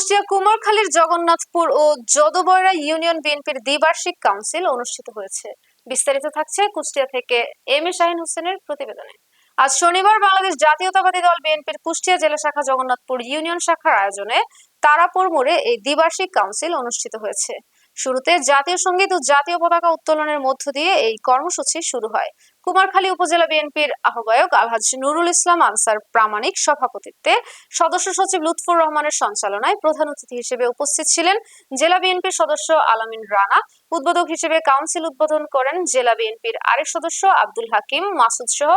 কুষ্টিয়া কুমারখালীর জগন্নাথপুর ও যদবয়রা ইউনিয়ন বিএনপির দ্বিবার্ষিক কাউন্সিল অনুষ্ঠিত হয়েছে। বিস্তারিত থাকছে কুষ্টিয়া থেকে এম এ শাহিন হোসেনের প্রতিবেদনে। আজ শনিবার বাংলাদেশ জাতীয়তাবাদী দল বিএনপির কুষ্টিয়া জেলা শাখা জগন্নাথপুর ইউনিয়ন শাখার আয়োজনে তারাপুর মোড়ে এই দ্বিবার্ষিক কাউন্সিল অনুষ্ঠিত হয়েছে। শুরুতে জাতীয় সংগীত ও জাতীয় পতাকা উত্তোলনের মধ্য দিয়ে এই কর্মসূচি শুরু হয়। কুমারখালী উপজেলা বিএনপির আহ্বায়ক আলহাজ নুরুল ইসলাম আনসার প্রামাণিক সভাপতিত্বে সদস্য সচিব লুৎফুর রহমানের সঞ্চালনায় প্রধান অতিথি হিসেবে উপস্থিত ছিলেন জেলা বিএনপির সদস্য আলামিন রানা উদ্বোধক হিসেবে কাউন্সিল উদ্বোধন করেন জেলা বিএনপির আরেক সদস্য আব্দুল হাকিম, মাসুদ সহ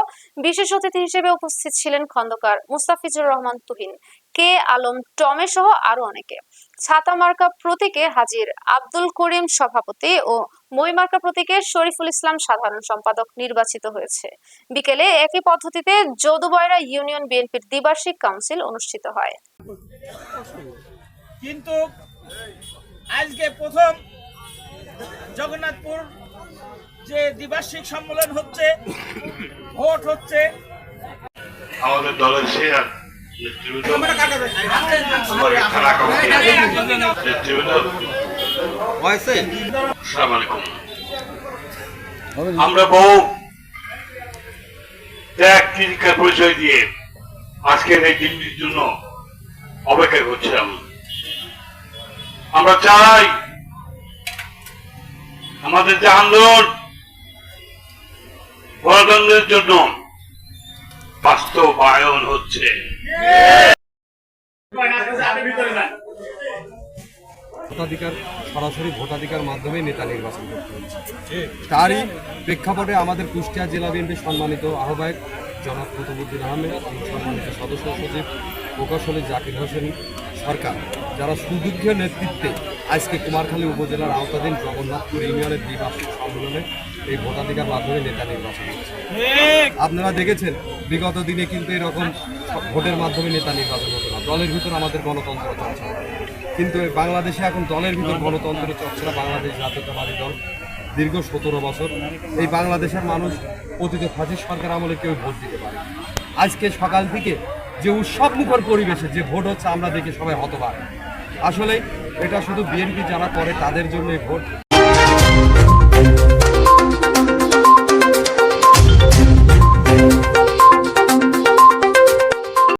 বিশেষ অতিথি হিসেবে উপস্থিত ছিলেন খন্দকার মুস্তাফিজুর রহমান তুহিন, কে আলম টমে সহ আরও অনেকে। ছাতা মার্কা প্রতীকে হাজির আব্দুল করিম সভাপতি ও মই মার্কা প্রতীকে শরীফুল ইসলাম সাধারণ সম্পাদক নির্বাচিত হয়েছে। বিকেলে একই পদ্ধতিতে যদুবয়রা ইউনিয়ন বিএনপির দ্বিবার্ষিক কাউন্সিল অনুষ্ঠিত হয়। কিন্তু আজকে প্রথম জগন্নাথপুর যে দ্বিবার্ষিক সম্মেলন হচ্ছে ভোট হচ্ছে। আমাদের দলের শেয়ার আমরা বহু ত্যাগ তিরিকার পরিচয় দিয়ে আজকের এই দিনটির জন্য অপেক্ষা করছিলাম। আমরা চাই আমাদের যে আন্দোলন, গণতন্ত্রের জন্য বাস্তবায়ন হচ্ছে। ভোটাধিকার, সরাসরি ভোটাধিকার মাধ্যমে নেতা নির্বাচন করতে হচ্ছে। তারই প্রেক্ষাপটে আমাদের কুষ্টিয়া জেলা বিএনপির সম্মানিত আহ্বায়ক জনাব কুতুবুদ্দিন আহমেদ সম্মানিত সদস্য সচিব প্রকৌশলী জাকির হোসেন সরকার, যারা সুদীর্ঘ নেতৃত্বে আজকে কুমারখালী উপজেলার আওতাধীন জগন্নাথপুর ইউনিয়নের দ্বিবার্ষিক সম্মেলনে এই ভোটাধিকার মাধ্যমে নেতা নির্বাচন হচ্ছে আপনারা দেখেছেন, বিগত দিনে কিন্তু এরকম ভোটের মাধ্যমে নেতা নির্বাচন হতো না। দলের ভিতর আমাদের গণতন্ত্র চর্চা কিন্তু বাংলাদেশে এখন দলের ভিতর গণতন্ত্র চর্চা বাংলাদেশ জাতীয়তাবাদী দল। দীর্ঘ সতেরো বছর এই বাংলাদেশের মানুষ অতীত ফাঁসির সরকার আমলে কেউ ভোট দিতে পারে আজকে সকাল থেকে যে উৎসব মুখর পরিবেশে যে ভোট হচ্ছে, আমরা দেখে সবাই হতবাক। আসলে এটা শুধু বিএনপি যারা করে তাদের জন্য ভোট।